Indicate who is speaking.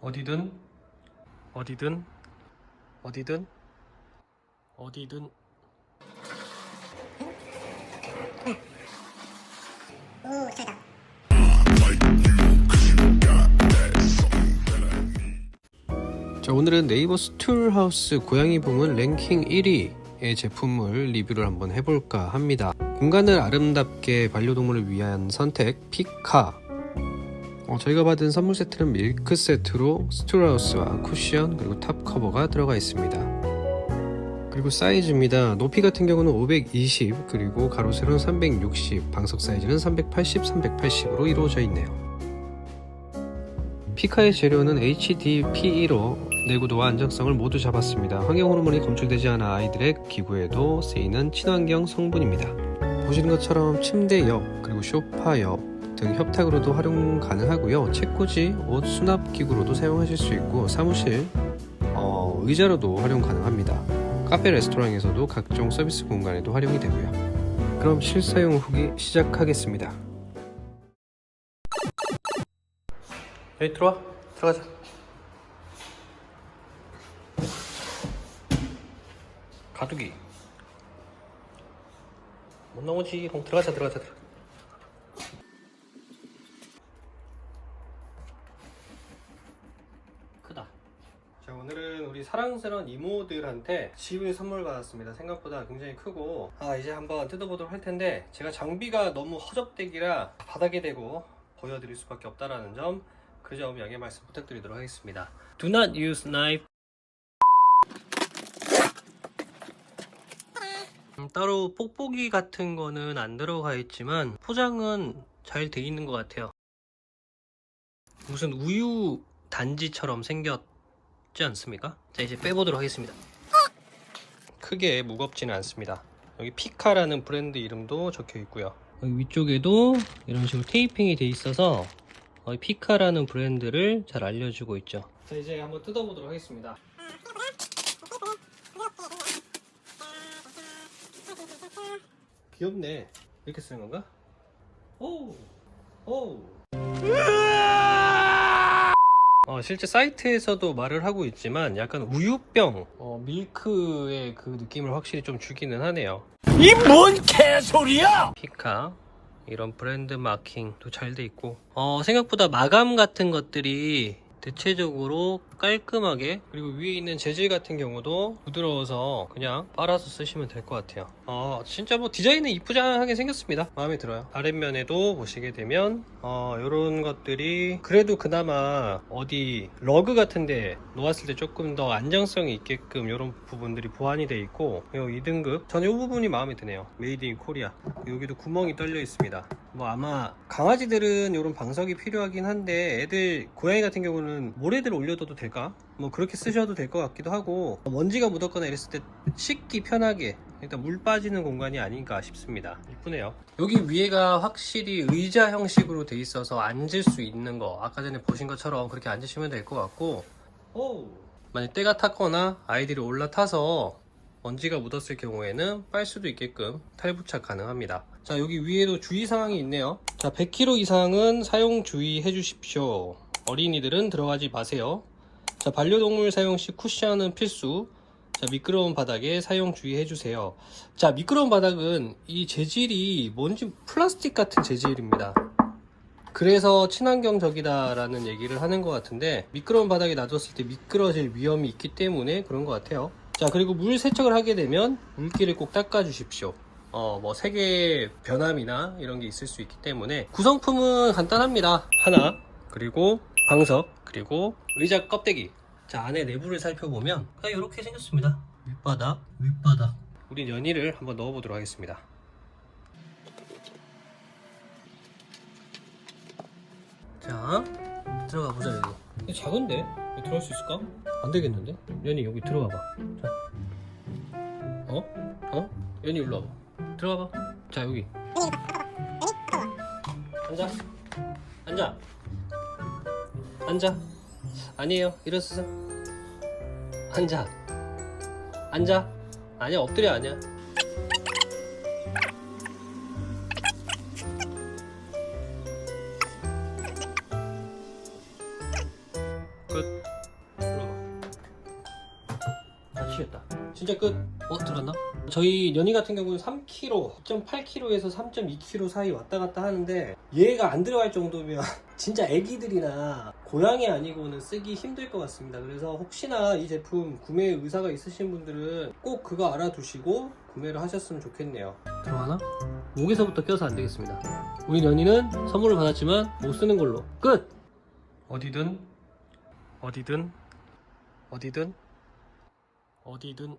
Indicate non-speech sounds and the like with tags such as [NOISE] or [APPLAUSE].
Speaker 1: 어디든? 어디든? 어디든? 어디든?
Speaker 2: 오, 잘다.
Speaker 1: 자 오늘은 네이버 스툴하우스 고양이 부문 랭킹 1위의 제품을 리뷰를 한번 해볼까 합니다. 공간을 아름답게 반려동물을 위한 선택 피카 어, 저희가 받은 선물 세트는 밀크 세트로 스툴하우스와 쿠션 그리고 탑 커버가 들어가 있습니다 그리고 사이즈입니다 높이 같은 경우는 520 그리고 가로 세로는 360 방석 사이즈는 380 380으로 이루어져 있네요 피카의 재료는 HDPE로 내구도와 안정성을 모두 잡았습니다. 환경 호르몬이 검출되지 않아 아이들의 기구에도 쓰이는 친환경 성분입니다. 보시는 것처럼 침대 옆 그리고 소파 옆 등 협탁으로도 활용 가능하고요. 책꽂이, 옷 수납 기구로도 사용하실 수 있고 사무실, 어, 의자로도 활용 가능합니다. 카페 레스토랑에서도 각종 서비스 공간에도 활용이 되고요. 그럼 실사용 후기 시작하겠습니다. 여기 들어와 들어가자 가두기 못 나오지 그럼 들어가자 들어가자 들어가자. 크다 자 오늘은 우리 사랑스러운 이모들한테 집을 선물 받았습니다 생각보다 굉장히 크고 아 이제 한번 뜯어보도록 할 텐데 제가 장비가 너무 허접되기라 바닥에 대고 보여드릴 수밖에 없다라는 점 그 점 양해 말씀 부탁드리도록 하겠습니다. Do not use knife. 음, 따로 뽁뽁이 같은 거는 안 들어가 있지만 포장은 잘 돼 있는 것 같아요. 무슨 우유 단지처럼 생겼 지 않습니까? 자 이제 빼보도록 하겠습니다. 크게 무겁지는 않습니다. 여기 피카라는 브랜드 이름도 적혀 있고요. 여기 위쪽에도 이런 식으로 테이핑이 돼 있어서 피카라는 브랜드를 잘 알려주고 있죠. 자 이제 한번 뜯어보도록 하겠습니다. 귀엽네. 이렇게 쓰는 건가? 오, 오. 어, 실제 사이트에서도 말을 하고 있지만 약간 우유병, 어, 밀크의 그 느낌을 확실히 좀 주기는 하네요.
Speaker 3: 이 뭔 개소리야!
Speaker 1: 피카 이런 브랜드 마킹도 잘 돼 있고 어, 생각보다 마감 같은 것들이 대체적으로 깔끔하게 그리고 위에 있는 재질 같은 경우도 부드러워서 그냥 빨아서 쓰시면 될 것 같아요 어, 진짜 뭐 디자인은 이쁘장하게 생겼습니다. 마음에 들어요. 아랫면에도 보시게 되면 어, 이런 것들이 그래도 그나마 어디 러그 같은데 놓았을 때 조금 더 안정성이 있게끔 이런 부분들이 보완이 돼 있고 이 2등급. 저는 이 부분이 마음에 드네요. 메이드 인 코리아 여기도 구멍이 뚫려 있습니다. 뭐 아마 강아지들은 이런 방석이 필요하긴 한데 애들 고양이 같은 경우는 모래들 올려둬도 될까? 뭐 그렇게 쓰셔도 될 것 같기도 하고 먼지가 묻었거나 이랬을 때 씻기 편하게 일단 물빠 지는 공간이 아닌가 싶습니다 이쁘네요 여기 위에가 확실히 의자 형식으로 돼 있어서 앉을 수 있는 거 아까 전에 보신 것처럼 그렇게 앉으시면 될 것 같고 오. 만약 때가 탔거나 아이들이 올라타서 먼지가 묻었을 경우에는 빨 수도 있게끔 탈부착 가능합니다. 자, 여기 위에도 주의사항이 있네요. 자, 100kg 이상은 사용 주의해 주십시오. 어린이들은 들어가지 마세요. 자, 반려동물 사용 시 쿠션은 필수. 자, 미끄러운 바닥에 사용 주의해 주세요. 자, 미끄러운 바닥은 이 재질이 뭔지 플라스틱 같은 재질입니다. 그래서 친환경적이다라는 얘기를 하는 것 같은데 미끄러운 바닥에 놔뒀을 때 미끄러질 위험이 있기 때문에 그런 것 같아요. 자 그리고 물 세척을 하게 되면 물기를 꼭 닦아 주십시오. 어 뭐 색의 변함이나 이런 게 있을 수 있기 때문에 구성품은 간단합니다. 하나 그리고 방석 그리고 의자 껍데기. 자 안에 내부를 살펴보면 그냥 이렇게 생겼습니다. 윗바닥 윗바닥. 우린 연이를 한번 넣어보도록 하겠습니다. 자 들어가 보자 여기 근데 작은데? 여기 들어갈 수 있을까? 안 되겠는데? 연이 여기 들어가 봐 자. 어? 어? 연이 일로 와봐 들어가 봐자 여기 앉아 앉아 앉아 아니에요. 일어서서 앉아. 앉아. 아니야 엎드려 아니야 다 치겠다. 진짜 끝. 어 들었나? 저희 연희 같은 경우는 3kg, 2.8kg에서 3.2kg 사이 왔다 갔다 하는데 얘가 안 들어갈 정도면 [LAUGHS] 진짜 애기들이나 고양이 아니고는 쓰기 힘들 것 같습니다. 그래서 혹시나 이 제품 구매 의사가 있으신 분들은 꼭 그거 알아두시고 구매를 하셨으면 좋겠네요. 들어가나? 목에서부터 껴서 안 되겠습니다. 우리 연희는 선물을 받았지만 못 쓰는 걸로 끝. 어디든 어디든 어디든 어디든